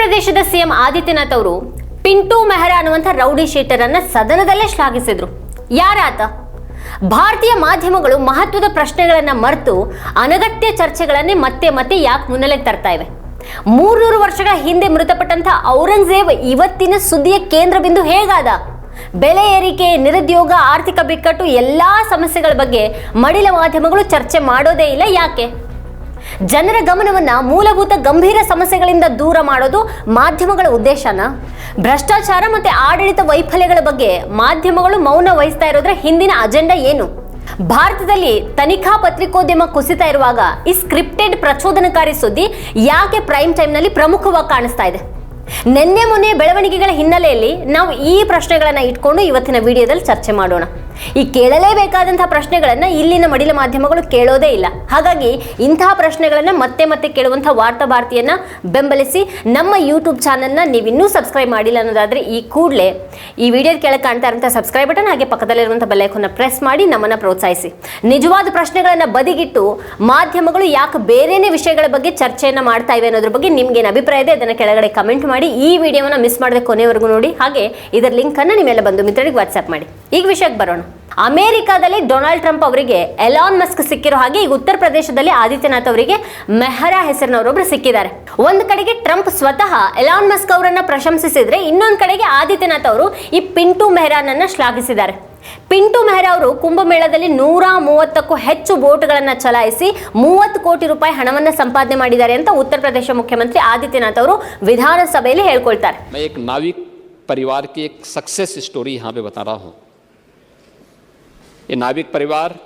ಪ್ರದೇಶದ ಸಿಎಂ ಆದಿತ್ಯನಾಥ್ ಅವರು ಪಿಂಟು ಮೆಹರಾ ಅನ್ನುವಂಥ ರೌಡಿ ಶೀಟರ್ ಅನ್ನ ಸದನದಲ್ಲೇ ಶ್ಲಾಘಿಸಿದ್ರು. ಯಾರಾತ? ಭಾರತೀಯ ಮಾಧ್ಯಮಗಳು ಮಹತ್ವದ ಪ್ರಶ್ನೆಗಳನ್ನ ಮರೆತು ಅನಗತ್ಯ ಚರ್ಚೆಗಳನ್ನೇ ಮತ್ತೆ ಮತ್ತೆ ಯಾಕೆ ಮುನ್ನೆಲೆಗೆ ತರ್ತಾ ಇವೆ? ಮೂರ್ನೂರು ವರ್ಷಗಳ ಹಿಂದೆ ಮೃತಪಟ್ಟಂತ ಔರಂಗಜೇಬ್ ಇವತ್ತಿನ ಸುದ್ದಿಯ ಕೇಂದ್ರ ಬಿಂದು ಹೇಗಾದ? ಬೆಲೆ ಏರಿಕೆ, ನಿರುದ್ಯೋಗ, ಆರ್ಥಿಕ ಬಿಕ್ಕಟ್ಟು, ಎಲ್ಲಾ ಸಮಸ್ಯೆಗಳ ಬಗ್ಗೆ ಮಡಿಲ ಮಾಧ್ಯಮಗಳು ಚರ್ಚೆ ಮಾಡೋದೇ ಇಲ್ಲ ಯಾಕೆ? ಜನರ ಗಮನವನ್ನ ಮೂಲಭೂತ ಗಂಭೀರ ಸಮಸ್ಯೆಗಳಿಂದ ದೂರ ಮಾಡೋದು ಮಾಧ್ಯಮಗಳ ಉದ್ದೇಶನ? ಭ್ರಷ್ಟಾಚಾರ ಮತ್ತೆ ಆಡಳಿತ ವೈಫಲ್ಯಗಳ ಬಗ್ಗೆ ಮಾಧ್ಯಮಗಳು ಮೌನ ವಹಿಸ್ತಾ ಇರೋದ್ರ ಹಿಂದಿನ ಅಜೆಂಡಾ ಏನು? ಭಾರತದಲ್ಲಿ ತನಿಖಾ ಪತ್ರಿಕೋದ್ಯಮ ಕುಸಿತಾ ಇರುವಾಗ ಈ ಸ್ಕ್ರಿಪ್ಟೆಡ್ ಪ್ರಚೋದನಕಾರಿ ಸುದ್ದಿ ಯಾಕೆ ಪ್ರೈಮ್ ಟೈಮ್ನಲ್ಲಿ ಪ್ರಮುಖವಾಗಿ ಕಾಣಿಸ್ತಾ ಇದೆ? ನಿನ್ನೆ ಮೊನ್ನೆ ಬೆಳವಣಿಗೆಗಳ ಹಿನ್ನೆಲೆಯಲ್ಲಿ ನಾವು ಈ ಪ್ರಶ್ನೆಗಳನ್ನು ಇಟ್ಕೊಂಡು ಇವತ್ತಿನ ವಿಡಿಯೋದಲ್ಲಿ ಚರ್ಚೆ ಮಾಡೋಣ. ಈ ಕೇಳಲೇಬೇಕಾದಂತಹ ಪ್ರಶ್ನೆಗಳನ್ನು ಇಲ್ಲಿನ ಮಡಿಲ ಮಾಧ್ಯಮಗಳು ಕೇಳೋದೇ ಇಲ್ಲ. ಹಾಗಾಗಿ ಇಂತಹ ಪ್ರಶ್ನೆಗಳನ್ನು ಮತ್ತೆ ಮತ್ತೆ ಕೇಳುವಂತಹ ವಾರ್ತಾ ಭಾರತಿಯನ್ನ ಬೆಂಬಲಿಸಿ ನಮ್ಮ ಯೂಟ್ಯೂಬ್ ಚಾನಲ್ನ ನೀವು ಇನ್ನೂ ಸಬ್ಸ್ಕ್ರೈಬ್ ಮಾಡಿಲ್ಲ ಅನ್ನೋದಾದ್ರೆ ಈ ಕೂಡಲೇ ಈ ವಿಡಿಯೋ ಕೆಳಗೆ ಕಾಣ್ತಾ ಇರುವಂಥ ಸಬ್ಸ್ಕ್ರೈಬ್ ಬಟನ್ ಹಾಗೆ ಪಕ್ಕದಲ್ಲಿರುವಂಥ ಬೆಲ್ಲೈಕನ್ನ ಪ್ರೆಸ್ ಮಾಡಿ ನಮ್ಮನ್ನ ಪ್ರೋತ್ಸಾಹಿಸಿ. ನಿಜವಾದ ಪ್ರಶ್ನೆಗಳನ್ನು ಬದಿಗಿಟ್ಟು ಮಾಧ್ಯಮಗಳು ಯಾಕೆ ಬೇರೆಯೇ ವಿಷಯಗಳ ಬಗ್ಗೆ ಚರ್ಚೆಯನ್ನು ಮಾಡ್ತಾ ಇವೆ ಅನ್ನೋದ್ರ ಬಗ್ಗೆ ನಿಮ್ಗೇನು ಅಭಿಪ್ರಾಯ ಇದೆ ಅದನ್ನ ಕೆಳಗಡೆ ಕಮೆಂಟ್ ಮಾಡಿ. ಈ ವಿಡಿಯೋವನ್ನ ಮಿಸ್ ಮಾಡದೆ ಕೊನೆವರೆಗೂ ನೋಡಿ. ಹಾಗೆ ಇದರ ಲಿಂಕ್ ಅನ್ನ ನಿಮ್ಮೆಲ್ಲ ಬಂದು ಮಿತ್ರರಿಗೆ ವಾಟ್ಸ್ಆಪ್ ಮಾಡಿ. ಈಗ ವಿಷಯಕ್ಕೆ ಬರೋಣ. ಅಮೆರಿಕಾದಲ್ಲಿ ಡೊನಾಲ್ಡ್ ಟ್ರಂಪ್ ಅವರಿಗೆ ಎಲಾನ್ ಮಸ್ಕ್ ಸಿಕ್ಕಿರೋ ಹಾಗೆ ಈಗ ಉತ್ತರ ಪ್ರದೇಶದಲ್ಲಿ ಆದಿತ್ಯನಾಥ್ ಅವರಿಗೆ ಮೆಹರಾ ಹೆಸರಿನವರೊಬ್ರು ಸಿಕ್ಕಿದ್ದಾರೆ ಒಂದ್ ಕಡೆಗೆ ಟ್ರಂಪ್ ಸ್ವತಃ ಎಲಾನ್ ಮಸ್ಕ್ ಅವರನ್ನ ಪ್ರಶಂಸಿಸಿದ್ರೆ ಇನ್ನೊಂದ್ ಕಡೆಗೆ ಆದಿತ್ಯನಾಥ್ ಅವರು ಈ ಪಿಂಟು ಮೆಹರಾನನ್ನ ಶ್ಲಾಘಿಸಿದ್ದಾರೆ ಪಿಂಟು ಮೆಹ್ರಾ ಅವರು ಕುಂಭಮೇಳದಲ್ಲಿ ನೂರ ಮೂವತ್ತಕ್ಕೂ ಹೆಚ್ಚು ಬೋಟ್ಗಳನ್ನ ಚಲಾಯಿಸಿ ಮೂವತ್ತು ಕೋಟಿ ರೂಪಾಯಿ ಹಣವನ್ನ ಸಂಪಾದನೆ ಮಾಡಿದ್ದಾರೆ ಅಂತ ಉತ್ತರ ಪ್ರದೇಶ ಮುಖ್ಯಮಂತ್ರಿ ಆದಿತ್ಯನಾಥ್ ಅವರು ವಿಧಾನಸಭೆಯಲ್ಲಿ ಹೇಳ್ಕೊಳ್ತಾರೆ मैं एक नाविक परिवार की एक सक्सेस स्टोरी यहाँ पे बता रहा हूँ ये नाविक परिवार,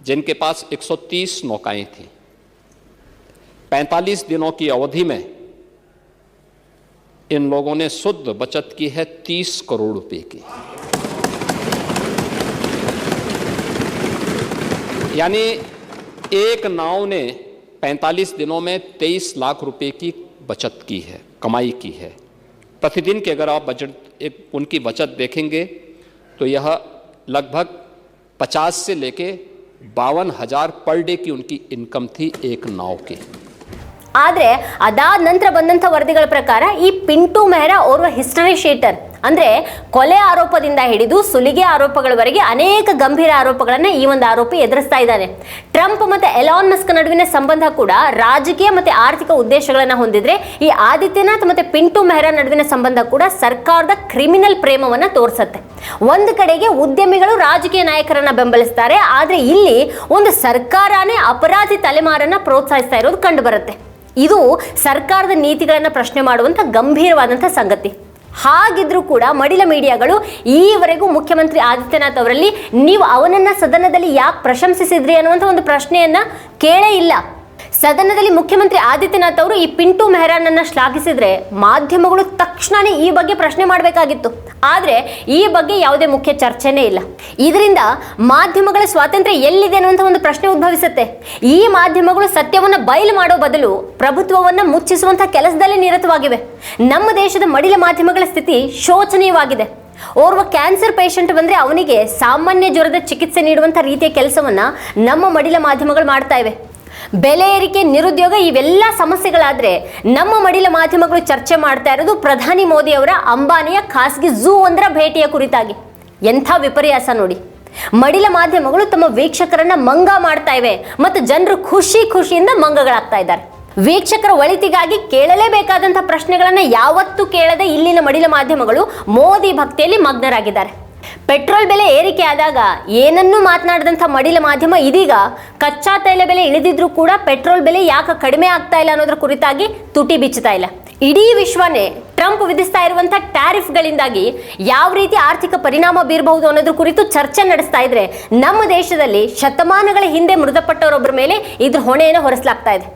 जिनके पास 130 नौकाएँ थी। 45 दिनों की अवधि में इन लोगों ने शुद्ध बचत की है 30 करोड़ रुपए की। यानी एक नाव ने 45 दिनों में 23 लाख रुपए की बचत की है, कमाई की है। प्रतिदिन की अगर आप बजट, एक उनकी बचत देखेंगे तो यह लगभग 50 से लेके बावन हजार पर डे की उनकी इनकम थी एक नाव की ಆದ್ರೆ ಅದಾದ ನಂತರ ಬಂದಂತ ವರದಿಗಳ ಪ್ರಕಾರ ಈ ಪಿಂಟು ಮೆಹ್ರಾ ಓರ್ವ ಹಿಸ್ಟರಿ ಶೀಟರ್ ಅಂದ್ರೆ ಕೊಲೆ ಆರೋಪದಿಂದ ಹಿಡಿದು ಸುಲಿಗೆ ಆರೋಪಗಳವರೆಗೆ ಅನೇಕ ಗಂಭೀರ ಆರೋಪಗಳನ್ನ ಈ ಒಂದು ಆರೋಪಿ ಎದುರಿಸ್ತಾ ಇದ್ದಾನೆ. ಟ್ರಂಪ್ ಮತ್ತೆ ಎಲಾನ್ ಮಸ್ಕ್ ನಡುವಿನ ಸಂಬಂಧ ಕೂಡ ರಾಜಕೀಯ ಮತ್ತೆ ಆರ್ಥಿಕ ಉದ್ದೇಶಗಳನ್ನ ಹೊಂದಿದ್ರೆ ಈ ಆದಿತ್ಯನಾಥ್ ಮತ್ತೆ ಪಿಂಟು ಮೆಹ್ರಾ ನಡುವಿನ ಸಂಬಂಧ ಕೂಡ ಸರ್ಕಾರದ ಕ್ರಿಮಿನಲ್ ಪ್ರೇಮವನ್ನ ತೋರಿಸುತ್ತೆ. ಒಂದು ಕಡೆಗೆ ಉದ್ಯಮಿಗಳು ರಾಜಕೀಯ ನಾಯಕರನ್ನ ಬೆಂಬಲಿಸ್ತಾರೆ, ಆದ್ರೆ ಇಲ್ಲಿ ಒಂದು ಸರ್ಕಾರನೇ ಅಪರಾಧಿ ತಲೆಮಾರನ್ನ ಪ್ರೋತ್ಸಾಹಿಸ್ತಾ ಇರೋದು ಕಂಡು ಬರುತ್ತೆ. ಇದು ಸರ್ಕಾರದ ನೀತಿಗಳನ್ನು ಪ್ರಶ್ನೆ ಮಾಡುವಂಥ ಗಂಭೀರವಾದಂಥ ಸಂಗತಿ. ಹಾಗಿದ್ರೂ ಕೂಡ ಮಡಿಲ ಮೀಡಿಯಾಗಳು ಈವರೆಗೂ ಮುಖ್ಯಮಂತ್ರಿ ಆದಿತ್ಯನಾಥ್ ಅವರಲ್ಲಿ ನೀವು ಅವನನ್ನ ಸದನದಲ್ಲಿ ಯಾಕೆ ಪ್ರಶಂಸಿಸಿದ್ರಿ ಅನ್ನುವಂಥ ಒಂದು ಪ್ರಶ್ನೆಯನ್ನ ಕೇಳೇ ಇಲ್ಲ. ಸದನದಲ್ಲಿ ಮುಖ್ಯಮಂತ್ರಿ ಆದಿತ್ಯನಾಥ್ ಅವರು ಈ ಪಿಂಟು ಮೆಹರಾನನ್ನ ಶ್ಲಾಘಿಸಿದ್ರೆ ಮಾಧ್ಯಮಗಳು ತಕ್ಷಣನೇ ಈ ಬಗ್ಗೆ ಪ್ರಶ್ನೆ ಮಾಡಬೇಕಾಗಿತ್ತು. ಆದ್ರೆ ಈ ಬಗ್ಗೆ ಯಾವುದೇ ಮುಖ್ಯ ಚರ್ಚೆನೇ ಇಲ್ಲ. ಇದರಿಂದ ಮಾಧ್ಯಮಗಳ ಸ್ವಾತಂತ್ರ್ಯ ಎಲ್ಲಿದೆ ಅನ್ನುವಂಥ ಒಂದು ಪ್ರಶ್ನೆ ಉದ್ಭವಿಸುತ್ತೆ. ಈ ಮಾಧ್ಯಮಗಳು ಸತ್ಯವನ್ನು ಬಯಲು ಮಾಡೋ ಬದಲು ಪ್ರಭುತ್ವವನ್ನು ಮುಚ್ಚಿಸುವಂಥ ಕೆಲಸದಲ್ಲಿ ನಿರತವಾಗಿವೆ. ನಮ್ಮ ದೇಶದ ಮಡಿಲ ಮಾಧ್ಯಮಗಳ ಸ್ಥಿತಿ ಶೋಚನೀಯವಾಗಿದೆ. ಓರ್ವ ಕ್ಯಾನ್ಸರ್ ಪೇಷಂಟ್ ಬಂದ್ರೆ ಅವನಿಗೆ ಸಾಮಾನ್ಯ ಜ್ವರದ ಚಿಕಿತ್ಸೆ ನೀಡುವಂಥ ರೀತಿಯ ಕೆಲಸವನ್ನ ನಮ್ಮ ಮಡಿಲ ಮಾಧ್ಯಮಗಳು ಮಾಡ್ತಾ ಇವೆ. ಬೆಲೆ ಏರಿಕೆ, ನಿರುದ್ಯೋಗ ಇವೆಲ್ಲ ಸಮಸ್ಯೆಗಳಾದ್ರೆ ನಮ್ಮ ಮಡಿಲ ಮಾಧ್ಯಮಗಳು ಚರ್ಚೆ ಮಾಡ್ತಾ ಇರೋದು ಪ್ರಧಾನಿ ಮೋದಿ ಅವರ ಅಂಬಾನಿಯ ಖಾಸಗಿ ಝೂ ಒಂದರ ಭೇಟಿಯ ಕುರಿತಾಗಿ. ಎಂಥ ವಿಪರ್ಯಾಸ ನೋಡಿ. ಮಡಿಲ ಮಾಧ್ಯಮಗಳು ತಮ್ಮ ವೀಕ್ಷಕರನ್ನ ಮಂಗ ಮಾಡ್ತಾ ಇವೆ ಮತ್ತು ಜನರು ಖುಷಿ ಖುಷಿಯಿಂದ ಮಂಗಗಳಾಗ್ತಾ ಇದ್ದಾರೆ. ವೀಕ್ಷಕರ ಒಳಿತಿಗಾಗಿ ಕೇಳಲೇಬೇಕಾದಂಥ ಪ್ರಶ್ನೆಗಳನ್ನು ಯಾವತ್ತೂ ಕೇಳದೆ ಇಲ್ಲಿನ ಮಡಿಲ ಮಾಧ್ಯಮಗಳು ಮೋದಿ ಭಕ್ತಿಯಲ್ಲಿ ಮಗ್ನರಾಗಿದ್ದಾರೆ. ಪೆಟ್ರೋಲ್ ಬೆಲೆ ಏರಿಕೆ ಆದಾಗ ಏನನ್ನೂ ಮಾತನಾಡಿದಂಥ ಮಡಿಲ ಮಾಧ್ಯಮ ಇದೀಗ ಕಚ್ಚಾ ತೈಲ ಬೆಲೆ ಇಳಿದಿದ್ರೂ ಕೂಡ ಪೆಟ್ರೋಲ್ ಬೆಲೆ ಯಾಕೆ ಕಡಿಮೆ ಆಗ್ತಾ ಇಲ್ಲ ಅನ್ನೋದ್ರ ಕುರಿತಾಗಿ ತುಟಿ ಬಿಚ್ಚುತ್ತಾ ಇಲ್ಲ. ಇಡೀ ವಿಶ್ವನೇ ಟ್ರಂಪ್ ವಿಧಿಸ್ತಾ ಇರುವಂಥ ಟ್ಯಾರಿಫ್ಗಳಿಂದಾಗಿ ಯಾವ ರೀತಿ ಆರ್ಥಿಕ ಪರಿಣಾಮ ಬೀರಬಹುದು ಅನ್ನೋದ್ರ ಕುರಿತು ಚರ್ಚೆ ನಡೆಸ್ತಾ ಇದ್ರೆ ನಮ್ಮ ದೇಶದಲ್ಲಿ ಶತಮಾನಗಳ ಹಿಂದೆ ಮೃತಪಟ್ಟವರೊಬ್ಬರ ಮೇಲೆ ಇದ್ರ ಹೊಣೆಯನ್ನು ಹೊರಿಸಲಾಗ್ತಾ ಇದೆ.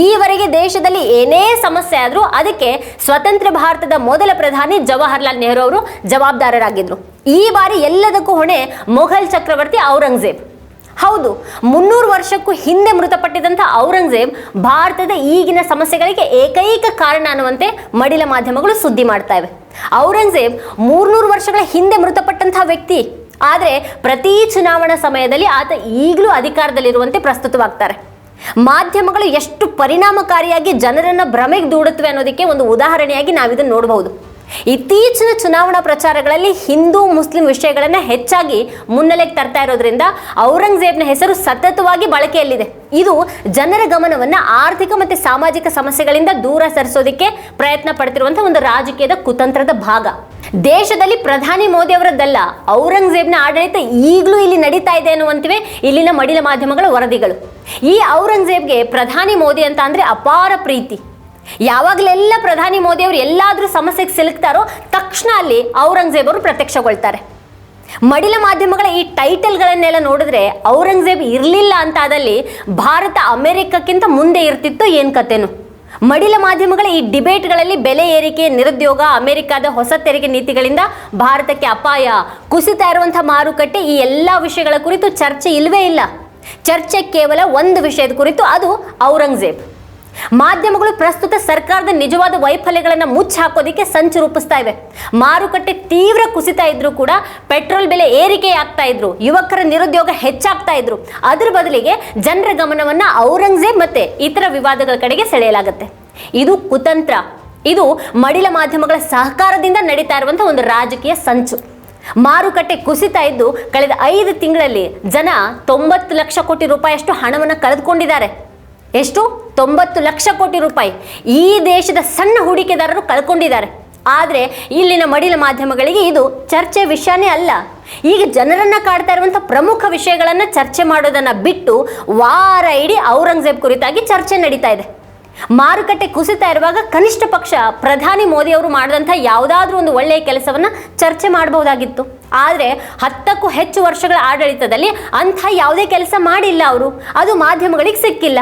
ಈವರೆಗೆ ದೇಶದಲ್ಲಿ ಏನೇ ಸಮಸ್ಯೆ ಆದರೂ ಅದಕ್ಕೆ ಸ್ವತಂತ್ರ ಭಾರತದ ಮೊದಲ ಪ್ರಧಾನಿ ಜವಾಹರ್ಲಾಲ್ ನೆಹರು ಅವರು ಜವಾಬ್ದಾರರಾಗಿದ್ರು. ಈ ಬಾರಿ ಎಲ್ಲದಕ್ಕೂ ಹೊಣೆ ಮೊಘಲ್ ಚಕ್ರವರ್ತಿ ಔರಂಗಜೇಬ್. ಹೌದು, ಮುನ್ನೂರು ವರ್ಷಕ್ಕೂ ಹಿಂದೆ ಮೃತಪಟ್ಟಿದಂಥ ಔರಂಗಜೇಬ್ ಭಾರತದ ಈಗಿನ ಸಮಸ್ಯೆಗಳಿಗೆ ಏಕೈಕ ಕಾರಣ ಅನ್ನುವಂತೆ ಮಡಿಲ ಮಾಧ್ಯಮಗಳು ಸುದ್ದಿ ಮಾಡ್ತಾ ಇವೆ. ಔರಂಗಜೇಬ್ ಮೂರ್ನೂರು ವರ್ಷಗಳ ಹಿಂದೆ ಮೃತಪಟ್ಟಂತಹ ವ್ಯಕ್ತಿ. ಆದರೆ ಪ್ರತಿ ಚುನಾವಣಾ ಸಮಯದಲ್ಲಿ ಆತ ಈಗಲೂ ಅಧಿಕಾರದಲ್ಲಿರುವಂತೆ ಪ್ರಸ್ತುತವಾಗ್ತಾರೆ. ಮಾಧ್ಯಮಗಳು ಎಷ್ಟು ಪರಿಣಾಮಕಾರಿಯಾಗಿ ಜನರನ್ನು ಭ್ರಮೆಗೆ ದೂಡುತ್ತವೆ ಅನ್ನೋದಕ್ಕೆ ಒಂದು ಉದಾಹರಣೆಯಾಗಿ ನಾವಿದನ್ನು ನೋಡಬಹುದು. ಇತ್ತೀಚಿನ ಚುನಾವಣಾ ಪ್ರಚಾರಗಳಲ್ಲಿ ಹಿಂದೂ ಮುಸ್ಲಿಂ ವಿಷಯಗಳನ್ನು ಹೆಚ್ಚಾಗಿ ಮುನ್ನೆಲೆಗೆ ತರ್ತಾ ಇರೋದ್ರಿಂದ ಔರಂಗಜೇಬ್ನ ಹೆಸರು ಸತತವಾಗಿ ಬಳಕೆಯಲ್ಲಿದೆ. ಇದು ಜನರ ಗಮನವನ್ನು ಆರ್ಥಿಕ ಮತ್ತು ಸಾಮಾಜಿಕ ಸಮಸ್ಯೆಗಳಿಂದ ದೂರ ಸರಿಸೋದಕ್ಕೆ ಪ್ರಯತ್ನ ಪಡ್ತಿರುವಂತಹ ಒಂದು ರಾಜಕೀಯದ ಕುತಂತ್ರದ ಭಾಗ. ದೇಶದಲ್ಲಿ ಪ್ರಧಾನಿ ಮೋದಿ ಅವರದ್ದಲ್ಲ, ಔರಂಗಜೇಬ್ನ ಆಡಳಿತ ಈಗಲೂ ಇಲ್ಲಿ ನಡೀತಾ ಇದೆ ಅನ್ನುವಂತಿವೆ ಇಲ್ಲಿನ ಮಡಿಲ ಮಾಧ್ಯಮಗಳ ವರದಿಗಳು. ಈ ಔರಂಗಜೇಬ್ಗೆ ಪ್ರಧಾನಿ ಮೋದಿ ಅಂತ ಅಂದರೆ ಅಪಾರ ಪ್ರೀತಿ. ಯಾವಾಗಲೆಲ್ಲ ಪ್ರಧಾನಿ ಮೋದಿ ಅವರು ಎಲ್ಲಾದ್ರೂ ಸಮಸ್ಯೆಗೆ ಸಿಲುಕ್ತಾರೋ ತಕ್ಷಣ ಅಲ್ಲಿ ಔರಂಗಜೇಬರು ಪ್ರತ್ಯಕ್ಷಗೊಳ್ತಾರೆ. ಮಡಿಲ ಮಾಧ್ಯಮಗಳ ಈ ಟೈಟಲ್ಗಳನ್ನೆಲ್ಲ ನೋಡಿದ್ರೆ ಔರಂಗಜೇಬ್ ಇರಲಿಲ್ಲ ಅಂತಾದಲ್ಲಿ ಭಾರತ ಅಮೆರಿಕಕ್ಕಿಂತ ಮುಂದೆ ಇರ್ತಿತ್ತು ಏನು ಕತೆನು. ಮಡಿಲ ಮಾಧ್ಯಮಗಳ ಈ ಡಿಬೇಟ್ಗಳಲ್ಲಿ ಬೆಲೆ ಏರಿಕೆ, ನಿರುದ್ಯೋಗ, ಅಮೆರಿಕದ ಹೊಸ ತೆರಿಗೆ ನೀತಿಗಳಿಂದ ಭಾರತಕ್ಕೆ ಅಪಾಯ. ಕುಸಿತಾ ಇರುವಂಥ ಮಾರುಕಟ್ಟೆ ಈ ಎಲ್ಲ ವಿಷಯಗಳ ಕುರಿತು ಚರ್ಚೆ ಇಲ್ಲವೇ ಇಲ್ಲ. ಚರ್ಚೆ ಕೇವಲ ಒಂದು ವಿಷಯದ ಕುರಿತು ಅದು ಔರಂಗಜೇಬ್. ಮಾಧ್ಯಮಗಳು ಪ್ರಸ್ತುತ ಸರ್ಕಾರದ ನಿಜವಾದ ವೈಫಲ್ಯಗಳನ್ನು ಮುಚ್ಚಿ ಹಾಕೋದಿಕ್ಕೆ ಸಂಚು ರೂಪಿಸ್ತಾ ಇವೆ. ಮಾರುಕಟ್ಟೆ ತೀವ್ರ ಕುಸಿತ ಇದ್ರು ಕೂಡ ಪೆಟ್ರೋಲ್ ಬೆಲೆ ಏರಿಕೆ ಆಗ್ತಾ ಇದ್ರು. ಯುವಕರ ನಿರುದ್ಯೋಗ ಹೆಚ್ಚಾಗ್ತಾ ಇದ್ರು. ಅದರ ಬದಲಿಗೆ ಜನರ ಗಮನವನ್ನ ಔರಂಗಜೇಬ್ ಮತ್ತೆ ಇತರ ವಿವಾದಗಳ ಕಡೆಗೆ ಸೆಳೆಯಲಾಗುತ್ತೆ. ಇದು ಕುತಂತ್ರ. ಇದು ಮಡಿಲ ಮಾಧ್ಯಮಗಳ ಸಹಕಾರದಿಂದ ನಡೀತಾ ಇರುವಂತಹ ಒಂದು ರಾಜಕೀಯ ಸಂಚು. ಮಾರುಕಟ್ಟೆ ಕುಸಿತ ಇದ್ದು, ಕಳೆದ ಐದು ತಿಂಗಳಲ್ಲಿ ಜನ ತೊಂಬತ್ತು ಲಕ್ಷ ಕೋಟಿ ರೂಪಾಯಿಯಷ್ಟು ಹಣವನ್ನು ಕಳೆದುಕೊಂಡಿದ್ದಾರೆ. ಎಷ್ಟು? ತೊಂಬತ್ತು ಲಕ್ಷ ಕೋಟಿ ರೂಪಾಯಿ. ಈ ದೇಶದ ಸಣ್ಣ ಹೂಡಿಕೆದಾರರು ಕಳ್ಕೊಂಡಿದ್ದಾರೆ. ಆದರೆ ಇಲ್ಲಿನ ಮಡಿಲ ಮಾಧ್ಯಮಗಳಿಗೆ ಇದು ಚರ್ಚೆ ವಿಷಯನೇ ಅಲ್ಲ. ಈಗ ಜನರನ್ನು ಕಾಡ್ತಾ ಇರುವಂಥ ಪ್ರಮುಖ ವಿಷಯಗಳನ್ನು ಚರ್ಚೆ ಮಾಡೋದನ್ನ ಬಿಟ್ಟು ವಾರ ಇಡೀ ಔರಂಗಜೇಬ್ ಕುರಿತಾಗಿ ಚರ್ಚೆ ನಡೀತಾ ಇದೆ. ಮಾರುಕಟ್ಟೆ ಕುಸಿತಾ ಇರುವಾಗ ಕನಿಷ್ಠ ಪಕ್ಷ ಪ್ರಧಾನಿ ಮೋದಿ ಅವರು ಮಾಡಿದಂಥ ಯಾವುದಾದ್ರೂ ಒಂದು ಒಳ್ಳೆಯ ಕೆಲಸವನ್ನ ಚರ್ಚೆ ಮಾಡಬಹುದಾಗಿತ್ತು. ಆದರೆ ಹತ್ತಕ್ಕೂ ಹೆಚ್ಚು ವರ್ಷಗಳ ಆಡಳಿತದಲ್ಲಿ ಅಂಥ ಯಾವುದೇ ಕೆಲಸ ಮಾಡಿಲ್ಲ ಅವರು. ಅದು ಮಾಧ್ಯಮಗಳಿಗೆ ಸಿಕ್ಕಿಲ್ಲ.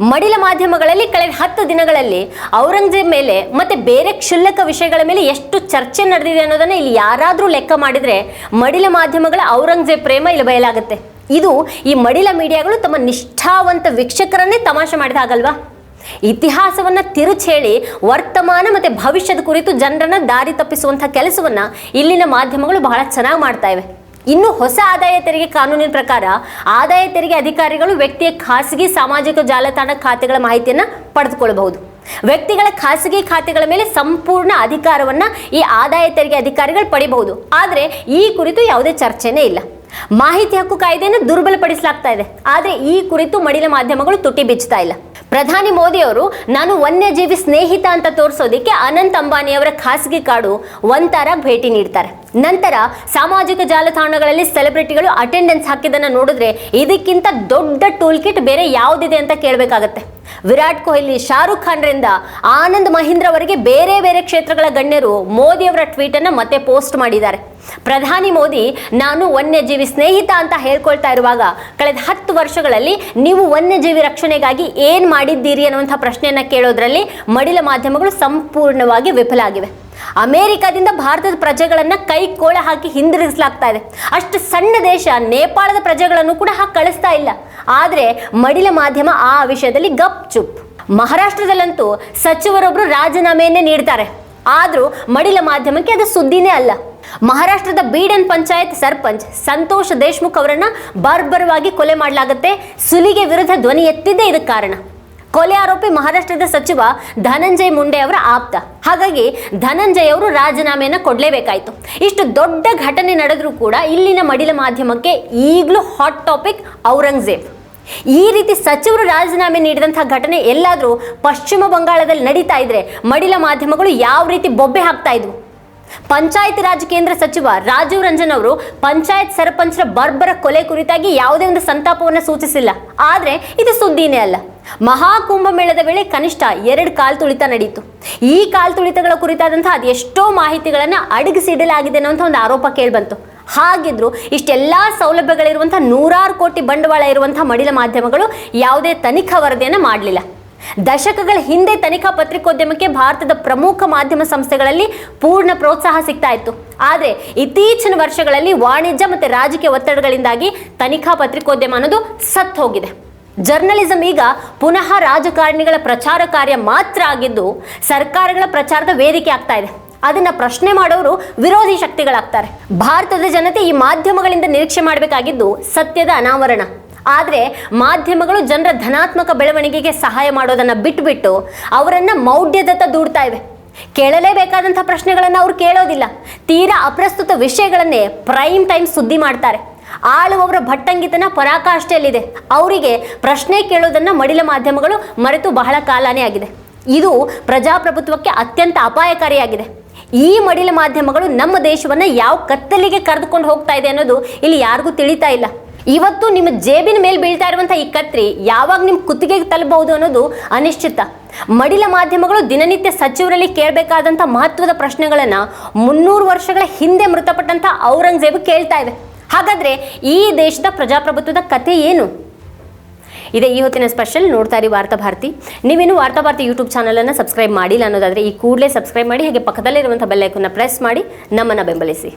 ಮಡಿಲ ಮಾಧ್ಯಮಗಳಲ್ಲಿ ಕಳೆದ ಹತ್ತು ದಿನಗಳಲ್ಲಿ ಔರಂಗಜೇಬ್ ಮೇಲೆ ಮತ್ತೆ ಬೇರೆ ಕ್ಷುಲ್ಲಕ ವಿಷಯಗಳ ಮೇಲೆ ಎಷ್ಟು ಚರ್ಚೆ ನಡೆದಿದೆ ಅನ್ನೋದನ್ನ ಇಲ್ಲಿ ಯಾರಾದರೂ ಲೆಕ್ಕ ಮಾಡಿದ್ರೆ ಮಡಿಲ ಮಾಧ್ಯಮಗಳ ಔರಂಗಜೇಬ್ ಪ್ರೇಮ ಇಲ್ಲಿ ಬಯಲಾಗುತ್ತೆ. ಇದು ಈ ಮಡಿಲ ಮೀಡಿಯಾಗಳು ತಮ್ಮ ನಿಷ್ಠಾವಂತ ವೀಕ್ಷಕರನ್ನೇ ತಮಾಷೆ ಮಾಡಿದ ಹಾಗಲ್ವಾ? ಇತಿಹಾಸವನ್ನ ತಿರುಚೇಳಿ ವರ್ತಮಾನ ಮತ್ತೆ ಭವಿಷ್ಯದ ಕುರಿತು ಜನರನ್ನ ದಾರಿ ತಪ್ಪಿಸುವಂತಹ ಕೆಲಸವನ್ನ ಇಲ್ಲಿನ ಮಾಧ್ಯಮಗಳು ಬಹಳ ಚೆನ್ನಾಗಿ ಮಾಡ್ತಾ ಇವೆ. ಇನ್ನು ಹೊಸ ಆದಾಯ ತೆರಿಗೆ ಕಾನೂನಿನ ಪ್ರಕಾರ ಆದಾಯ ತೆರಿಗೆ ಅಧಿಕಾರಿಗಳು ವ್ಯಕ್ತಿಯ ಖಾಸಗಿ ಸಾಮಾಜಿಕ ಜಾಲತಾಣ ಖಾತೆಗಳ ಮಾಹಿತಿಯನ್ನು ಪಡೆದುಕೊಳ್ಳಬಹುದು. ವ್ಯಕ್ತಿಗಳ ಖಾಸಗಿ ಖಾತೆಗಳ ಮೇಲೆ ಸಂಪೂರ್ಣ ಅಧಿಕಾರವನ್ನ ಈ ಆದಾಯ ತೆರಿಗೆ ಅಧಿಕಾರಿಗಳು ಪಡಿಬಹುದು. ಆದರೆ ಈ ಕುರಿತು ಯಾವುದೇ ಚರ್ಚೆನೇ ಇಲ್ಲ. ಮಾಹಿತಿ ಹಕ್ಕು ಕಾಯ್ದೆಯನ್ನು ದುರ್ಬಲಪಡಿಸಲಾಗ್ತಾ ಇದೆ. ಆದರೆ ಈ ಕುರಿತು ಮಡಿಲ ಮಾಧ್ಯಮಗಳು ತುಟಿ ಬಿಚ್ಚುತ್ತಾ ಇಲ್ಲ. ಪ್ರಧಾನಿ ಮೋದಿ ಅವರು ನಾನು ವನ್ಯಜೀವಿ ಸ್ನೇಹಿತ ಅಂತ ತೋರಿಸೋದಕ್ಕೆ ಅನಂತ್ ಅಂಬಾನಿ ಅವರ ಖಾಸಗಿ ಕಾಡು ಒಂತಾರ ಭೇಟಿ ನೀಡ್ತಾರೆ. ನಂತರ ಸಾಮಾಜಿಕ ಜಾಲತಾಣಗಳಲ್ಲಿ ಸೆಲೆಬ್ರಿಟಿಗಳು ಅಟೆಂಡೆನ್ಸ್ ಹಾಕಿದ್ದನ್ನು ನೋಡಿದ್ರೆ ಇದಕ್ಕಿಂತ ದೊಡ್ಡ ಟೂಲ್ ಕಿಟ್ ಬೇರೆ ಯಾವುದಿದೆ ಅಂತ ಕೇಳಬೇಕಾಗತ್ತೆ. ವಿರಾಟ್ ಕೊಹ್ಲಿ, ಶಾರುಖ್ ಖಾನ್ರಿಂದ ಆನಂದ್ ಮಹೀಂದ್ರವರೆಗೆ ಬೇರೆ ಬೇರೆ ಕ್ಷೇತ್ರಗಳ ಗಣ್ಯರು ಮೋದಿ ಅವರ ಟ್ವೀಟ್ ಅನ್ನ ಮತ್ತೆ ಪೋಸ್ಟ್ ಮಾಡಿದ್ದಾರೆ. ಪ್ರಧಾನಿ ಮೋದಿ, ನಾನು ವನ್ಯಜೀವಿ ಸ್ನೇಹಿತ ಅಂತ ಹೇಳ್ಕೊಳ್ತಾ ಇರುವಾಗ ಕಳೆದ ಹತ್ತು ವರ್ಷಗಳಲ್ಲಿ ನೀವು ವನ್ಯಜೀವಿ ರಕ್ಷಣೆಗಾಗಿ ಏನ್ ಮಾಡಿದ್ದೀರಿ ಅನ್ನುವಂಥ ಪ್ರಶ್ನೆಯನ್ನ ಕೇಳೋದ್ರಲ್ಲಿ ಮಡಿಲ ಮಾಧ್ಯಮಗಳು ಸಂಪೂರ್ಣವಾಗಿ ವಿಫಲ ಆಗಿವೆ ಅಮೆರಿಕದಿಂದ ಭಾರತದ ಪ್ರಜೆಗಳನ್ನ ಕೈ ಕೋಳ ಹಾಕಿ ಹಿಂದಿರುಗಿಸಲಾಗ್ತಾ ಇದೆ. ಅಷ್ಟು ಸಣ್ಣ ದೇಶ, ನೇಪಾಳದ ಪ್ರಜೆಗಳನ್ನು ಕೂಡ ಹಾಕಿ ಕಳಿಸ್ತಾ ಇಲ್ಲ. ಆದ್ರೆ ಮಡಿಲ ಮಾಧ್ಯಮ ಆ ವಿಷಯದಲ್ಲಿ ಗಪ್ ಚುಪ್. ಮಹಾರಾಷ್ಟ್ರದಲ್ಲಂತೂ ಸಚಿವರೊಬ್ರು ರಾಜೀನಾಮೆಯನ್ನೇ ನೀಡ್ತಾರೆ. ಆದ್ರೂ ಮಡಿಲ ಮಾಧ್ಯಮಕ್ಕೆ ಅದು ಸುದ್ದಿನೇ ಅಲ್ಲ. ಮಹಾರಾಷ್ಟ್ರದ ಬೀಡನ್ ಪಂಚಾಯತ್ ಸರ್ಪಂಚ್ ಸಂತೋಷ್ ದೇಶ್ಮುಖ್ ಅವರನ್ನ ಬರ್ಬರವಾಗಿ ಕೊಲೆ ಮಾಡಲಾಗುತ್ತೆ. ಸುಲಿಗೆ ವಿರುದ್ಧ ಧ್ವನಿ ಎತ್ತಿದ್ದೇ ಇದಕ್ಕೆ ಕಾರಣ. ಕೊಲೆ ಆರೋಪಿ ಮಹಾರಾಷ್ಟ್ರದ ಸಚಿವ ಧನಂಜಯ್ ಮುಂಡೆ ಅವರ ಆಪ್ತ. ಹಾಗಾಗಿ ಧನಂಜಯ್ ಅವರು ರಾಜೀನಾಮೆಯನ್ನು ಕೊಡಲೇಬೇಕಾಯಿತು. ಇಷ್ಟು ದೊಡ್ಡ ಘಟನೆ ನಡೆದರೂ ಕೂಡ ಇಲ್ಲಿನ ಮಡಿಲ ಮಾಧ್ಯಮಕ್ಕೆ ಈಗಲೂ ಹಾಟ್ ಟಾಪಿಕ್ ಔರಂಗಜೇಬ್. ಈ ರೀತಿ ಸಚಿವರು ರಾಜೀನಾಮೆ ನೀಡಿದಂತಹ ಘಟನೆ ಎಲ್ಲಾದರೂ ಪಶ್ಚಿಮ ಬಂಗಾಳದಲ್ಲಿ ನಡೀತಾ ಇದ್ರೆ ಮಡಿಲ ಮಾಧ್ಯಮಗಳು ಯಾವ ರೀತಿ ಬೊಬ್ಬೆ ಹಾಕ್ತಾ ಇದ್ವು. ಪಂಚಾಯತ್ ರಾಜ್ ಕೇಂದ್ರ ಸಚಿವ ರಾಜೀವ್ ರಂಜನ್ ಅವರು ಪಂಚಾಯತ್ ಸರ್ಪಂಚರ ಬರ್ಬರ ಕೊಲೆ ಕುರಿತಾಗಿ ಯಾವುದೇ ಒಂದು ಸಂತಾಪವನ್ನು ಸೂಚಿಸಿಲ್ಲ. ಆದರೆ ಇದು ಸುದ್ದಿನೇ ಅಲ್ಲ. ಮಹಾಕುಂಭ ಮೇಳದ ವೇಳೆ ಕನಿಷ್ಠ ಎರಡು ಕಾಲ್ ತುಳಿತ ನಡೆಯಿತು ಈ ಕಾಲ್ ತುಳಿತಗಳ ಕುರಿತಾದಂತಹ ಅದೆಷ್ಟೋ ಮಾಹಿತಿಗಳನ್ನ ಅಡಗಿಸಿಡಲಾಗಿದೆ ಅನ್ನೋಂಥ ಒಂದು ಆರೋಪ ಕೇಳಿಬಂತು. ಹಾಗಿದ್ರು ಇಷ್ಟೆಲ್ಲಾ ಸೌಲಭ್ಯಗಳಿರುವಂಥ ನೂರಾರು ಕೋಟಿ ಬಂಡವಾಳ ಇರುವಂಥ ಮಡಿಲ ಮಾಧ್ಯಮಗಳು ಯಾವುದೇ ತನಿಖಾ ವರದಿಯನ್ನು ಮಾಡಲಿಲ್ಲ. ದಶಕಗಳ ಹಿಂದೆ ತನಿಖಾ ಪತ್ರಿಕೋದ್ಯಮಕ್ಕೆ ಭಾರತದ ಪ್ರಮುಖ ಮಾಧ್ಯಮ ಸಂಸ್ಥೆಗಳಲ್ಲಿ ಪೂರ್ಣ ಪ್ರೋತ್ಸಾಹ ಸಿಗ್ತಾ ಇತ್ತು. ಆದರೆ ಇತ್ತೀಚಿನ ವರ್ಷಗಳಲ್ಲಿ ವಾಣಿಜ್ಯ ಮತ್ತು ರಾಜಕೀಯ ಒತ್ತಡಗಳಿಂದಾಗಿ ತನಿಖಾ ಪತ್ರಿಕೋದ್ಯಮ ಅನ್ನೋದು ಸತ್ತು ಹೋಗಿದೆ. ಜರ್ನಲಿಸಂ ಈಗ ಪುನಃ ರಾಜಕಾರಣಿಗಳ ಪ್ರಚಾರ ಕಾರ್ಯ ಮಾತ್ರ ಆಗಿದ್ದು ಸರ್ಕಾರಗಳ ಪ್ರಚಾರದ ವೇದಿಕೆ ಆಗ್ತಾ ಇದೆ. ಅದನ್ನ ಪ್ರಶ್ನೆ ಮಾಡೋರು ವಿರೋಧಿ ಶಕ್ತಿಗಳಾಗ್ತಾರೆ. ಭಾರತದ ಜನತೆ ಈ ಮಾಧ್ಯಮಗಳಿಂದ ನಿರೀಕ್ಷೆ ಮಾಡಬೇಕಾಗಿದ್ದು ಸತ್ಯದ ಅನಾವರಣ. ಆದರೆ ಮಾಧ್ಯಮಗಳು ಜನರ ಧನಾತ್ಮಕ ಬೆಳವಣಿಗೆಗೆ ಸಹಾಯ ಮಾಡೋದನ್ನು ಬಿಟ್ಬಿಟ್ಟು ಅವರನ್ನು ಮೌಢ್ಯದತ್ತ ದೂಡ್ತಾ ಇವೆ. ಕೇಳಲೇಬೇಕಾದಂಥ ಪ್ರಶ್ನೆಗಳನ್ನು ಅವ್ರು ಕೇಳೋದಿಲ್ಲ. ತೀರಾ ಅಪ್ರಸ್ತುತ ವಿಷಯಗಳನ್ನೇ ಪ್ರೈಮ್ ಟೈಮ್ ಸುದ್ದಿ ಮಾಡ್ತಾರೆ. ಆಳುವವರ ಭಟ್ಟಂಗಿತನ ಪರಾಕಾಷ್ಠೆಯಲ್ಲಿದೆ. ಅವರಿಗೆ ಪ್ರಶ್ನೆ ಕೇಳೋದನ್ನು ಮಡಿಲ ಮಾಧ್ಯಮಗಳು ಮರೆತು ಬಹಳ ಕಾಲಾನೇ ಆಗಿದೆ. ಇದು ಪ್ರಜಾಪ್ರಭುತ್ವಕ್ಕೆ ಅತ್ಯಂತ ಅಪಾಯಕಾರಿಯಾಗಿದೆ. ಈ ಮಡಿಲ ಮಾಧ್ಯಮಗಳು ನಮ್ಮ ದೇಶವನ್ನು ಯಾವ ಕತ್ತಲಿಗೆ ಕರೆದುಕೊಂಡು ಹೋಗ್ತಾ ಇದೆ ಅನ್ನೋದು ಇಲ್ಲಿ ಯಾರಿಗೂ ತಿಳಿತಾ ಇಲ್ಲ. ಇವತ್ತು ನಿಮ್ಮ ಜೇಬಿನ ಮೇಲೆ ಬೀಳ್ತಾ ಇರುವಂತಹ ಈ ಕತ್ರಿ ಯಾವಾಗ ನಿಮ್ಮ ಕುತ್ತಿಗೆಗೆ ತಲುಪಬಹುದು ಅನ್ನೋದು ಅನಿಶ್ಚಿತ. ಮಡಿಲ ಮಾಧ್ಯಮಗಳು ದಿನನಿತ್ಯ ಸಚಿವರಲ್ಲಿ ಕೇಳಬೇಕಾದಂಥ ಮಹತ್ವದ ಪ್ರಶ್ನೆಗಳನ್ನ ಮುನ್ನೂರು ವರ್ಷಗಳ ಹಿಂದೆ ಮೃತಪಟ್ಟಂಥ ಔರಂಗಜೇಬ್ ಕೇಳ್ತಾ ಇವೆ ಹಾಗಾದ್ರೆ ಈ ದೇಶದ ಪ್ರಜಾಪ್ರಭುತ್ವದ ಕಥೆ ಏನು? ಇದೇ ಈ ಹೊತ್ತಿನ ಸ್ಪೆಷಲ್ ನೋಡ್ತಾ ಇರಿ ವಾರ್ತಾ ಭಾರತಿ. ನೀವೇನು ವಾರ್ತಾ ಭಾರತಿ ಯೂಟ್ಯೂಬ್ ಚಾನಲನ್ನು ಸಬ್ಸ್ಕ್ರೈಬ್ ಮಾಡಿಲ್ಲ ಅನ್ನೋದಾದರೆ ಈ ಕೂಡಲೇ ಸಬ್ಸ್ಕ್ರೈಬ್ ಮಾಡಿ, ಹಾಗೆ ಪಕ್ಕದಲ್ಲಿರುವಂಥ ಬೆಲ್ಲೈಕನ್ನ ಪ್ರೆಸ್ ಮಾಡಿ ನಮ್ಮನ್ನು ಬೆಂಬಲಿಸಿ.